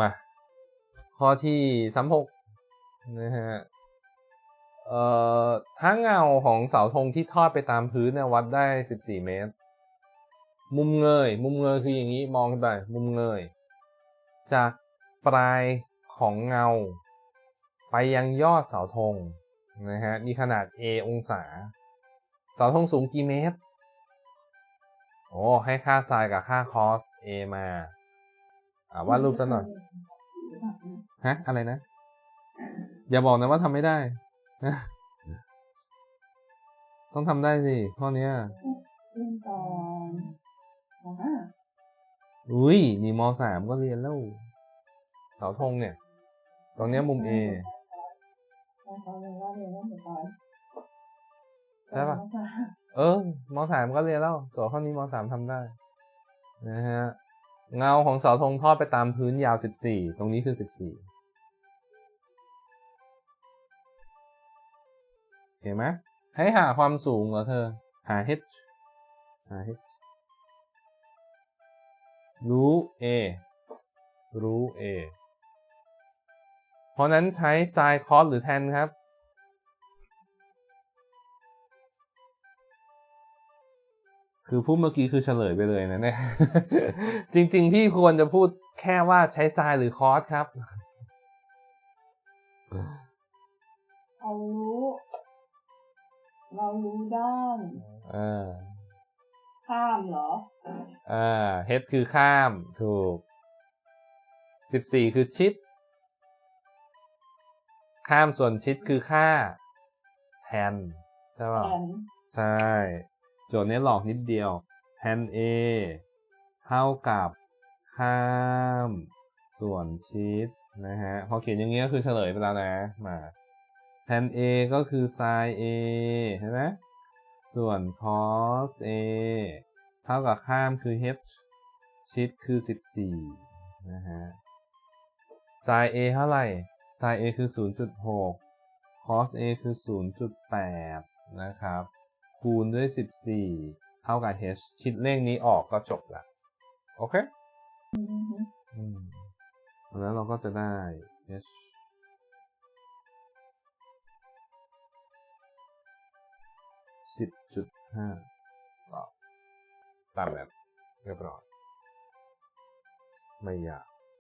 มา ข้อที่สามหกนะฮะเอ่อถ้าเงาของเสาธงที่ทอดไปตามพื้นเนี่ยวัดได้สิบสี่เมตร มุมเงย มุมเงยคืออย่างนี้มองขึ้นไปมุมเงย จากปลายของเงา ไปยังยอดเสาธงนะฮะมีขนาด a องศา เสาธงสูงกี่เมตรโอ้ให้ค่าไซน์กับค่าคอส a มา อ่าวาดรูปซะหน่อยฮะ อะไรนะ อย่าบอกนะว่าทำไม่ได้นะต้องทำได้สิข้อเนี้ยเรียนตอนมห้าอุ้ยนี่มสามก็เรียนแล้วเสาธงเนี่ย ตรงเนี้ยมุม A ตอนเขาเรียนว่าเรียนว่าเหมือนตอนใช่ปะมห้าเออมสามก็เรียนแล้วตัวข้อนี้มสามทำได้ นะฮะ เงาของเสาธงทอดไปตามพื้นยาว 14 ตรงนี้คือ 14เห็นไหมให้หาความสูงเหรอเธอ หา h หา h รู้ a รู้ a เพราะนั้นใช้ sin cos หรือ tan ครับ คือพูดเมื่อกี้คือเฉลยไปเลยนะเนี่ย จริงๆ พี่ควรจะพูดแค่ว่าใช้ sin หรือ cos ครับเรารู้ เรารู้ด้านอ่าข้ามเหรอ อ่า h คือข้ามถูก14คือชิด ข้ามส่วนชิดคือค่าแทนใช่ป่ะแอนใช่ โจทย์นี้หลอกนิดเดียวแทน a เท่ากับข้ามส่วนชิดนะฮะ พอเขียนอย่างนี้ก็คือเฉลยไปแล้วนะ มาแทน a ก็คือ sin a ใช่ไหมส่วน cos a เท่ากับข้ามคือ h ชิดคือ 14 นะฮะ sin a เท่าไหร่ sin a คือ 0.6 cos a คือ 0.8 นะครับ คูณด้วย 14 เท่ากับ h คิดเลขนี้ออกก็จบละ โอเคอือฮึอืมแล้วเราก็จะได้ h สิบจุดห้าตามแบบเรียบร้อยไม่ยาก